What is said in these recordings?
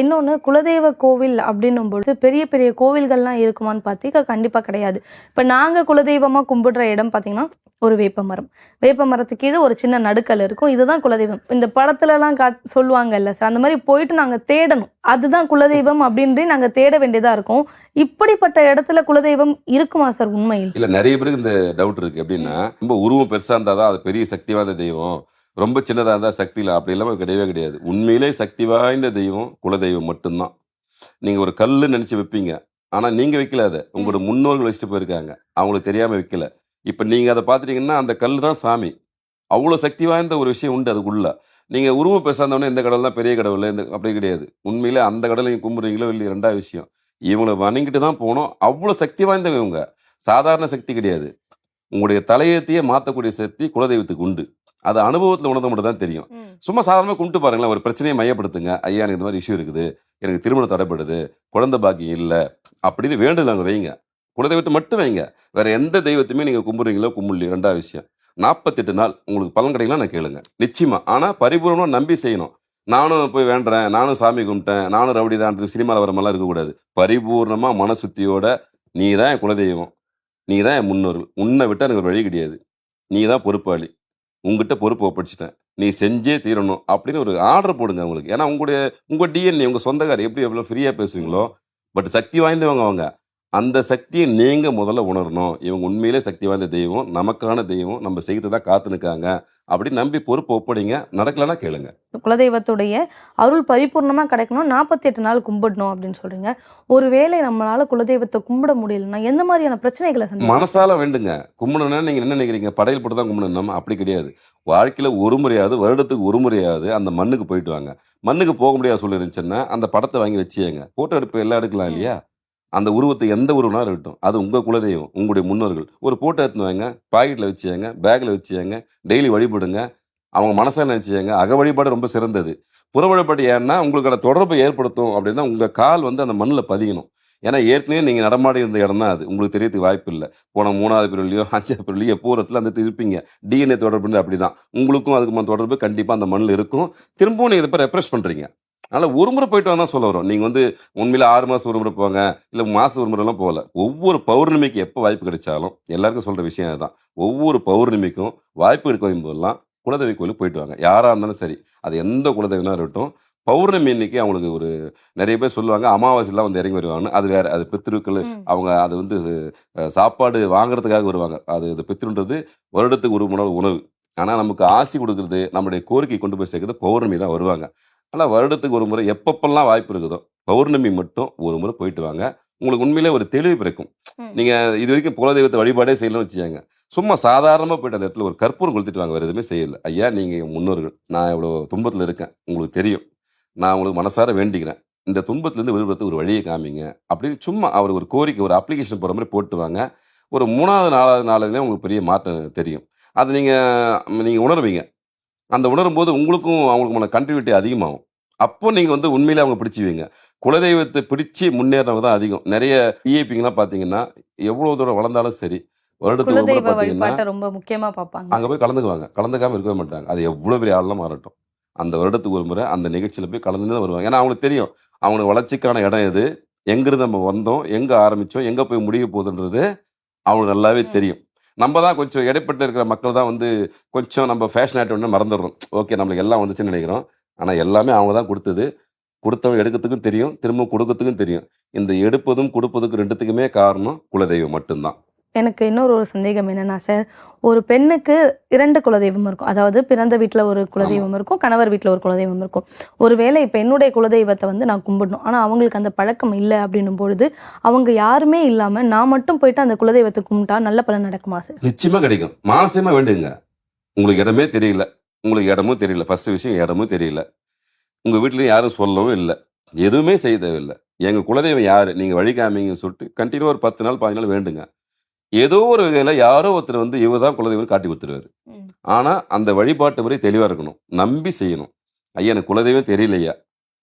இன்னொன்று குலதெய்வ கோவில் அப்படின்னும் பொழுது பெரிய பெரிய கோவில்கள்லாம் இருக்குமான்னு பார்த்தீங்க. கண்டிப்பாக கிடையாது. இப்போ நாங்கள் குலதெய்வமாக கும்பிடுற இடம் பார்த்தீங்கன்னா ஒரு வேப்ப மரம் வேப்ப மரத்துக்கு கீழே ஒரு சின்ன நடுக்கல் இருக்கும். இதுதான் குலதெய்வம். இந்த படத்துலலாம் கா சொல்லுவாங்கல்ல சார் அந்த மாதிரி போயிட்டு நாங்கள் தேடணும். அதுதான் குலதெய்வம் அப்படின்றே நாங்கள் தேட வேண்டியதாக இருக்கும். இப்படிப்பட்ட இடத்துல குலதெய்வம் இருக்குமா சார் உண்மையில்? இல்லை நிறைய பேருக்கு இந்த டவுட் இருக்கு. எப்படின்னா ரொம்ப உருவம் பெருசாக இருந்தால் தான் அது பெரிய சக்தி வாய்ந்த தெய்வம். ரொம்ப சின்னதா இருந்தா சக்தி இல்லை அப்படி இல்லாம கிடையவே கிடையாது. உண்மையிலே சக்தி வாய்ந்த தெய்வம் குலதெய்வம் மட்டும்தான். நீங்க ஒரு கல்லு நினைச்சு வைப்பீங்க. ஆனா நீங்க வைக்கல அதை. உங்களோட முன்னோர்கள் வச்சுட்டு போயிருக்காங்க. அவங்களுக்கு தெரியாம வைக்கல. இப்ப நீங்க அதை பாத்துட்டீங்கன்னா அந்த கல்லு தான் சாமி. அவ்வளவு சக்தி வாய்ந்த ஒரு விஷயம் உண்டு அதுக்குள்ள. நீங்க உருவம் பேசாதவொடனே இந்த கடவுள் தான் பெரிய கடவுள் இந்த அப்படி கிடையாது. உண்மையிலே அந்த கடவுளை நீங்க கும்பிடுறீங்களோ இல்லையா ரெண்டாவது விஷயம். இவங்களை வணங்கிட்டு தான் போகணும் அவ்வளோ சக்தி வாய்ந்தவங்க இவங்க. சாதாரண சக்தி கிடையாது. உங்களுடைய தலையத்தையே மாற்றக்கூடிய சக்தி குலதெய்வத்துக்கு உண்டு. அது அனுபவத்தில் உணர்ந்த மட்டும் தான் தெரியும் சும்மா சாதாரணமாக கும்பிட்டு பாருங்களேன். ஒரு பிரச்சனையை மையப்படுத்துங்க. ஐயா எனக்கு இந்த மாதிரி இஷ்யூ இருக்குது. எனக்கு திருமணம் தடைப்படுது. குழந்தை பாக்கியம் இல்லை. அப்படின்னு வேண்டுதல் அங்கே வைங்க. குலதெய்வத்தை மட்டும் வைங்க. வேற எந்த தெய்வத்தையுமே நீங்கள் கும்பிடுறீங்களோ கும்பிடலையோ ரெண்டாவது விஷயம். நாற்பத்தெட்டு நாள் உங்களுக்கு பலன் கிடைக்கலாம் நான் கேளுங்க. நிச்சயமா. ஆனால் பரிபூர்ணமாக நம்பி செய்யணும். நானும் போய் வேண்டுறேன். நானும் சாமி கும்பிட்டேன். நானும் ரவுடி தான். சினிமாவில் வர மாதிரிலாம் இருக்கக்கூடாது. பரிபூர்ணமாக மனசுத்தியோட நீ தான் என் குலதெய்வம். நீ தான் என் முன்னோர்கள். உன்னை விட்டால் எனக்கு ஒரு வழி கிடையாது. நீ தான் பொறுப்பாளி. உங்ககிட்ட பொறுப்பு ஒப்படைச்சிட்டேன். நீ செஞ்சே தீரணும் அப்படின்னு ஒரு ஆர்டர் போடுங்க உங்களுக்கு ஏன்னா உங்களுடைய உங்கள் டிஎன்ஏ உங்கள் சொந்தக்கார் எப்படி எவ்வளோ ஃப்ரீயாக பேசுவீங்களோ பட் சக்தி வாய்ந்தவங்க அவங்க. அந்த சக்தியை நீங்க முதல்ல உணரணும். இவங்க உண்மையிலே சக்தி வாய்ந்த தெய்வம். நமக்கான தெய்வம். நம்ம செய்து தான் காத்து நிற்காங்க அப்படி நம்பி பொறுப்பு ஒப்படைங்க. நடக்கலைன்னா கேளுங்க. குலதெய்வத்துடைய அருள் பரிபூர்ணமாக கிடைக்கணும். நாற்பத்தி எட்டு நாள் கும்பிடணும் அப்படின்னு சொல்றீங்க. ஒருவேளை நம்மளால குலதெய்வத்தை கும்பிட முடியலன்னா எந்த மாதிரியான பிரச்சனைகளை மனசால வேண்டுங்க. கும்பிடணும்னா நீங்க என்ன நினைக்கிறீங்க? படையல் போட்டு தான் கும்பிடணும். அப்படி கிடையாது. வாழ்க்கையில ஒரு முறையாவது வருடத்துக்கு ஒரு முறையாவது அந்த மண்ணுக்கு போயிட்டு வாங்க. மண்ணுக்கு போக முடியாத சூழ்நிலை இருந்துச்சுன்னா அந்த படத்தை வாங்கி வச்சுங்க போட்டோ எடுப்பு எல்லாம் எடுக்கலாம் இல்லையா? அந்த உருவத்தை எந்த உருவனாக இருக்கட்டும். அது உங்கள் குலதெய்வம் உங்களுடைய முன்னோர்கள். ஒரு போட்டோ எடுத்துன்னு வாங்க பாக்கெட்டில் வச்சுங்க பேக்கில் வச்சுங்க டெய்லி வழிபடுங்க. அவங்க மனசாக நினச்சிங்க அக வழிபாடு ரொம்ப சிறந்தது. புற வழிபாடு ஏன்னா உங்களுக்கான தொடர்பை ஏற்படுத்தும் அப்படின்னா உங்கள் கால் வந்து அந்த மண்ணில் பதியணும். ஏன்னா ஏற்கனவே நீங்கள் நடமாடி இருந்த இடம் தான் அது. உங்களுக்கு தெரியறதுக்கு வாய்ப்பு இல்லை. போன மூணாவது பிரிவுலையோ அஞ்சாவது பிரிவுலையோ போகிறதுல அந்த இருப்பீங்க டிஎன்ஏ தொடர்பு அப்படி தான் உங்களுக்கும் அதுக்குமான தொடர்பு கண்டிப்பாக அந்த மண்ணில் இருக்கும். திரும்பவும் நீங்கள் இதை ரெப்ரெஸ் பண்ணுறீங்க அதனால் ஒரு முறை போயிட்டு வந்தால் சொல்ல வரோம். நீங்கள் வந்து உண்மையில ஆறு மாதம் ஒரு முறை போங்க. இல்லை மாதம் ஒரு முறைலாம் போகல. ஒவ்வொரு பௌர்ணமிக்கு எப்போ வாய்ப்பு கிடைச்சாலும் எல்லாருக்கும் சொல்கிற விஷயம் அதுதான். ஒவ்வொரு பௌர்ணமிக்கும் வாய்ப்பு எடுக்கும் போதெல்லாம் குலதெய்வ கோயிலுக்கு போயிட்டு வாங்க. யாராக இருந்தாலும் சரி. அது எந்த குலதெய்வனா இருக்கட்டும். பௌர்ணமி அன்னைக்கு அவங்களுக்கு ஒரு நிறைய பேர் சொல்லுவாங்க அமாவாசைலாம் வந்து இறங்கி வருவாங்கன்னு. அது வேற. அது பித்திருக்கள். அவங்க அது வந்து சாப்பாடு வாங்குறதுக்காக வருவாங்க. அது இது பித்திருன்றது வருடத்துக்கு ஒரு உணவு உணவு. ஆனால் நமக்கு ஆசி கொடுக்கறது நம்மளுடைய கோரிக்கை கொண்டு போய் சேர்க்கறது பௌர்ணமி தான் வருவாங்க. ஆனால் வருடத்துக்கு ஒரு முறை எப்பப்பெல்லாம் வாய்ப்பு இருக்குதோ பௌர்ணமி மட்டும் ஒரு முறை போயிட்டு வாங்க. உங்களுக்கு உண்மையிலே ஒரு தெளிவு பிறக்கும். ம். நீங்க இது வரைக்கும் குலதெய்வத்தை வழிபாடே செய்யணும்னு வச்சுக்கோங்க. சும்மா சாதாரணமாக போயிட்டு அந்த இடத்துல ஒரு கற்பூரம் கொளுத்திட்டு வாங்க. வேறு எதுவுமே செய்யல. ஐயா நீங்கள் முன்னோர்கள். நான் இவ்வளோ துன்பத்தில் இருக்கேன். உங்களுக்கு தெரியும். நான் உங்களுக்கு மனசார வேண்டிக்கிறேன். இந்த துன்பத்திலேருந்து விடுபடுறதுக்கு ஒரு வழியை காமிங்க. அப்படின்னு சும்மா அவர் ஒரு கோரிக்கை ஒரு அப்ளிகேஷன் போகிற மாதிரி போட்டு வாங்க. ஒரு மூணாவது நாலாவது நாளுலேயே உங்களுக்கு பெரிய மாற்றம் தெரியும். அது நீங்கள் நீங்கள் உணர்வீங்க. அந்த உணரும் போது உங்களுக்கும் அவங்களுக்குமான கண்டினியூட்டி அதிகமாகும். அப்போ நீங்கள் வந்து உண்மையிலே அவங்க பிடிச்சுவீங்க குலதெய்வத்தை பிடிச்சி முன்னேறவங்க தான் அதிகம். நிறைய இஏபிங்கெலாம் பார்த்தீங்கன்னா எவ்வளோ தூரம் வளர்ந்தாலும் சரி வருடத்துக்கு ரொம்ப முக்கியமா பார்ப்பாங்க. அங்கே போய் கலந்துக்குவாங்க. கலந்துக்காம இருக்கவே மாட்டாங்க. அது எவ்வளோ பெரிய ஆளெலாம் மாறட்டும். அந்த வருடத்துக்கு ஒரு முறை அந்த நிகழ்ச்சியில் போய் கலந்து தான் வருவாங்க. ஏன்னா அவங்களுக்கு தெரியும். அவங்களுக்கு வளர்ச்சிக்கான இடம் எது? எங்கிருந்து நம்ம வந்தோம்? எங்கே ஆரம்பித்தோம் எங்கே போய் முடிய போகுதுன்றது அவங்களுக்கு நல்லாவே. தெரியும். நம்ம தான் கொஞ்சம் இடைப்பட்டு இருக்கிற மக்கள் தான் வந்து கொஞ்சம் நம்ம ஃபேஷன் ஆகிட்டோன்னு மறந்துடுறோம். ஓகே நம்மளுக்கு எல்லாம் வந்துச்சுன்னு நினைக்கிறோம். ஆனால் எல்லாமே அவங்க தான் கொடுத்தது. கொடுத்தவங்க எடுக்கிறதுக்கும் தெரியும் திரும்ப கொடுக்கறதுக்கும் தெரியும். இந்த எடுப்பதும் கொடுப்பதுக்கும் ரெண்டுத்துக்குமே காரணம் குலதெய்வம் மட்டும்தான். எனக்கு இன்னொரு ஒரு சந்தேகம் என்னன்னா சார் ஒரு பெண்ணுக்கு இரண்டு குலதெய்வம் இருக்கும். அதாவது பிறந்த வீட்டில் ஒரு குலதெய்வம் இருக்கும் கணவர் வீட்டில் ஒரு குலதெய்வம் இருக்கும். ஒருவேளை இப்போ என்னுடைய குலதெய்வத்தை வந்து நான் கும்பிடணும். ஆனால் அவங்களுக்கு அந்த பழக்கம் இல்லை அப்படின்னும் பொழுது அவங்க யாருமே இல்லாமல் நான் மட்டும் போயிட்டு அந்த குலதெய்வத்தை கும்பிட்டா நல்ல பலன் நடக்குமா சார் நிச்சயமா கிடைக்கும். மானசியமா வேண்டுங்க. உங்களுக்கு இடமே தெரியல. உங்களுக்கு இடமும் தெரியல. ஃபர்ஸ்ட் விஷயம் இடமும் தெரியல. உங்க வீட்லயும் யாரும் சொல்லவும் இல்லை. எதுவுமே செய்ய தேவையில்லை. எங்க குலதெய்வம் யாரு? நீங்க வழி காமிங்கன்னு சொல்லிட்டு கண்டினியூ ஒரு பத்து நாள் பதினஞ்சு நாள் வேண்டுங்க. ஏதோ ஒரு வகையில யாரோ ஒருத்தர் வந்து இவதான் குலதெய்வம் காட்டி கொடுத்துருவாரு. ஆனா அந்த வழிபாட்டு முறை தெளிவா இருக்கணும். நம்பி செய்யணும். ஐயா எனக்கு குலதெய்வம் தெரியலையா?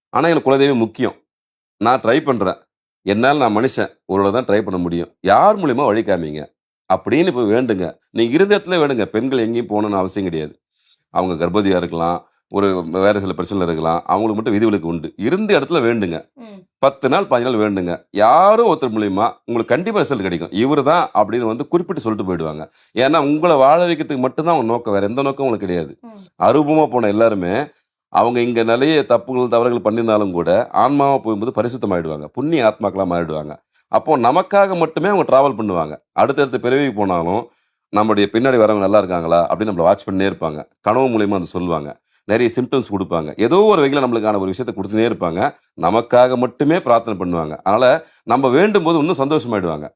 ஆனா எனக்கு குலதெய்வம் முக்கியம். நான் ட்ரை பண்றேன். என்னால் நான் மனுஷன். ஒரு தான் ட்ரை பண்ண முடியும். யார் மூலியமா வழி காமிங்க அப்படின்னு இப்போ வேண்டுங்க. நீங்க இருந்த இடத்துல வேணுங்க. பெண்கள் எங்கேயும் போகணும்னு அவசியம் கிடையாது. அவங்க கர்ப்பதியா இருக்கலாம். ஒரு வேற சில பிரச்சனை இருக்கலாம். அவங்களுக்கு மட்டும் விதிவிலக்கு உண்டு. இருந்த இடத்துல வேண்டுங்க. பத்து நாள் பதினஞ்சு நாள் வேண்டுங்க. யாரோ ஒருத்தர் மூலியமா உங்களுக்கு கண்டிப்பா ரிசல்ட் கிடைக்கும். இவர் தான் அப்படின்னு வந்து குறிப்பிட்டு சொல்லிட்டு போயிடுவாங்க. ஏன்னா உங்களை வாழ வைக்கிறதுக்கு மட்டும்தான் அவங்க நோக்கம். வேற எந்த நோக்கம் உங்களுக்கு கிடையாது. அரூபமா போன எல்லாருமே அவங்க இங்க நிறைய தப்புகள் தவறுகள் பண்ணியிருந்தாலும் கூட ஆன்மாவா போகும்போது பரிசுத்தமாயிடுவாங்க. புண்ணிய ஆத்மாக்களா மாறிடுவாங்க. அப்போ நமக்காக மட்டுமே அவங்க டிராவல் பண்ணுவாங்க. அடுத்தடுத்த பிறவிக்கு போனாலும் நம்மளுடைய பின்னாடி வரவங்க நல்லா இருக்காங்களா அப்படின்னு நம்மளை வாட்ச் பண்ணினே இருப்பாங்க. கனவு மூலியமா வந்து சொல்லுவாங்க. நிறைய சிம்டம்ஸ் கொடுப்பாங்க. ஏதோ ஒரு வகையில் நம்மளுக்கான ஒரு விஷயத்தை கொடுத்துனே இருப்பாங்க. நமக்காக மட்டுமே பிரார்த்தனை பண்ணுவாங்க. அதனால் நம்ம வேண்டும் போது இன்னும் சந்தோஷமாயிடுவாங்க.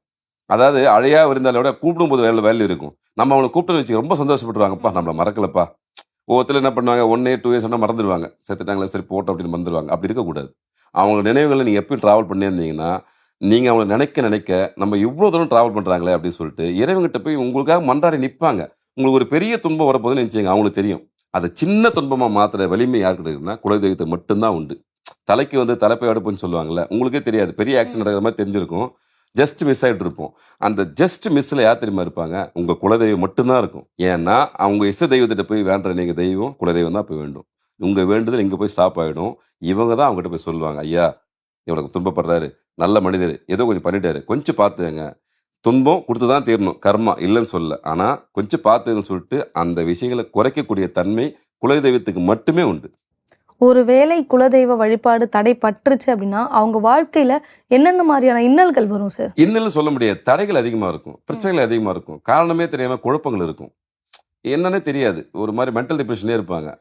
அதாவது அழையா விருந்தாளோட கூப்பிடும் போது வேலை வேலையில் இருக்கும். நம்ம அவங்களை கூப்பிட்டு வச்சு ரொம்ப சந்தோஷப்பட்டுருவாங்கப்பா நம்மளை மறக்கலப்பா. ஒவ்வொருத்தர் என்ன பண்ணுவாங்க? ஒன் இயர் டூ இயர்ஸ் சொன்னால் மறந்துடுவாங்க. செத்துட்டாங்களே சரி போட்டோம் அப்படின்னு வந்துடுவாங்க அப்படி இருக்கக்கூடாது. அவங்க நினைவுகளை நீங்கள் எப்பயும் ட்ராவல் பண்ணியிருந்தீங்கன்னா நீங்கள் அவங்களை நினைக்க நினைக்க நம்ம இவ்வளோ தூரம் ட்ராவல் பண்ணுறாங்களே அப்படின்னு சொல்லிட்டு இறைவங்கிட்ட போய் உங்களுக்காக மன்றாடி நிற்பாங்க உங்களுக்கு ஒரு பெரிய துன்பம் வரப்போதுன்னு நினச்சிங்க அவங்களுக்கு தெரியும். அதை சின்ன துன்பமாக மாத்திர வலிமை யாருக்கு இருக்குன்னா குலதெய்வத்தை மட்டும்தான் உண்டு. தலைக்கு வந்து தலைப்பை அடுப்புன்னு சொல்லுவாங்கல்ல உங்களுக்கே தெரியாது. பெரிய ஆக்சிடென்ட் நடக்கிற மாதிரி தெரிஞ்சிருக்கும். ஜஸ்ட் மிஸ் ஆகிட்டு இருப்போம். அந்த ஜஸ்ட் மிஸ்ஸில் யார் தெரியுமா இருப்பாங்க? உங்கள் குலதெய்வம் மட்டும்தான் இருக்கும். ஏன்னா அவங்க இசை தெய்வத்திட்ட போய் வேண்டுற நீங்கள் தெய்வம் குலதெய்வம் தான் போய் வேண்டும். உங்கள் வேண்டுதல் இங்கே போய் ஸ்டாப் ஆகிடும் இவங்க தான் அவங்ககிட்ட போய் சொல்லுவாங்க ஐயா இவனுக்கு துன்பப்படுறாரு. நல்ல மனிதர். ஏதோ கொஞ்சம் பண்ணிட்டாரு. கொஞ்சம் பார்த்துங்க துன்பம் கொடுத்து தான் தீரணும். கர்மா இல்லைன்னு சொல்ல ஆனால் கொஞ்சம் பார்த்துங்கன்னு சொல்லிட்டு அந்த விஷயங்களை குறைக்கக்கூடிய தன்மை குலதெய்வத்துக்கு மட்டுமே உண்டு. ஒருவேளை குலதெய்வ வழிபாடு தடைப்பட்டுருச்சு அப்படின்னா அவங்க வாழ்க்கையில என்னென்ன மாதிரியான இன்னல்கள் வரும் சார் இன்னும் சொல்ல முடியாது. தடைகள் அதிகமாக இருக்கும். பிரச்சனைகள் அதிகமாக இருக்கும். காரணமே தெரியாமல் குழப்பங்கள் இருக்கும். என்னன்னே தெரியாது. ஒரு மாதிரி மென்டல் டிப்ரெஷனே இருப்பாங்க.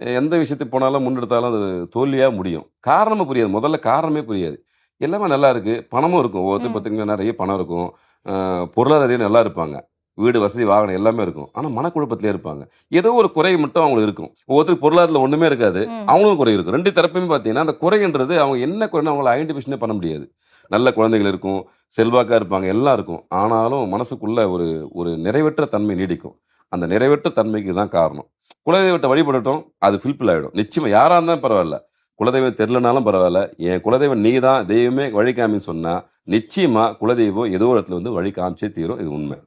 எந்த விஷயத்துக்கு போனாலும் முன்னெடுத்தாலும் அது தோல்வியாக முடியும். காரணமே புரியாது. முதல்ல காரணமே புரியாது. எல்லாமே நல்லா இருக்கு. பணமும் இருக்கும். ஒவ்வொருத்தர். பார்த்தீங்கன்னா நிறைய பணம் இருக்கும். பொருளாதாரம் நல்லா இருப்பாங்க. வீடு வசதி வாகனம் எல்லாமே இருக்கும். ஆனால் மனக்குழப்பத்திலே இருப்பாங்க. ஏதோ ஒரு குறை மட்டும் அவங்களுக்கு இருக்கும். ஒவ்வொருத்தருக்கு பொருளாதாரத்தில் ஒன்றுமே இருக்காது. அவங்களும் குறை இருக்கும். ரெண்டு தரப்புமே பார்த்தீங்கன்னா அந்த குறைன்றது அவங்க என்ன குறைன்னு அவங்கள ஐடென்டிஃபிகேஷனே பண்ண முடியாது. நல்ல குழந்தைகள் இருக்கும். செல்வாக்கா இருப்பாங்க. எல்லாம் இருக்கும். ஆனாலும் மனசுக்குள்ள ஒரு ஒரு நிறைவேற்ற தன்மை நீடிக்கும். அந்த நிறைவேற்ற தன்மைக்கு தான் காரணம். குலதெய்வத்தை வழிபடட்டும். அது ஃபில்பில் ஆகிடும் நிச்சயமா யாராக இருந்தாலும் பரவாயில்ல. குலதெய்வம் தெரிலனாலும் பரவாயில்ல. என் குலதெய்வம் நீ தான் தெய்வமே வழி காமின்னு சொன்னால் நிச்சயமாக குலதெய்வம் ஏதோ ஒரு இடத்துல வந்து வழி காமிச்சே தீரும். இது உண்மை.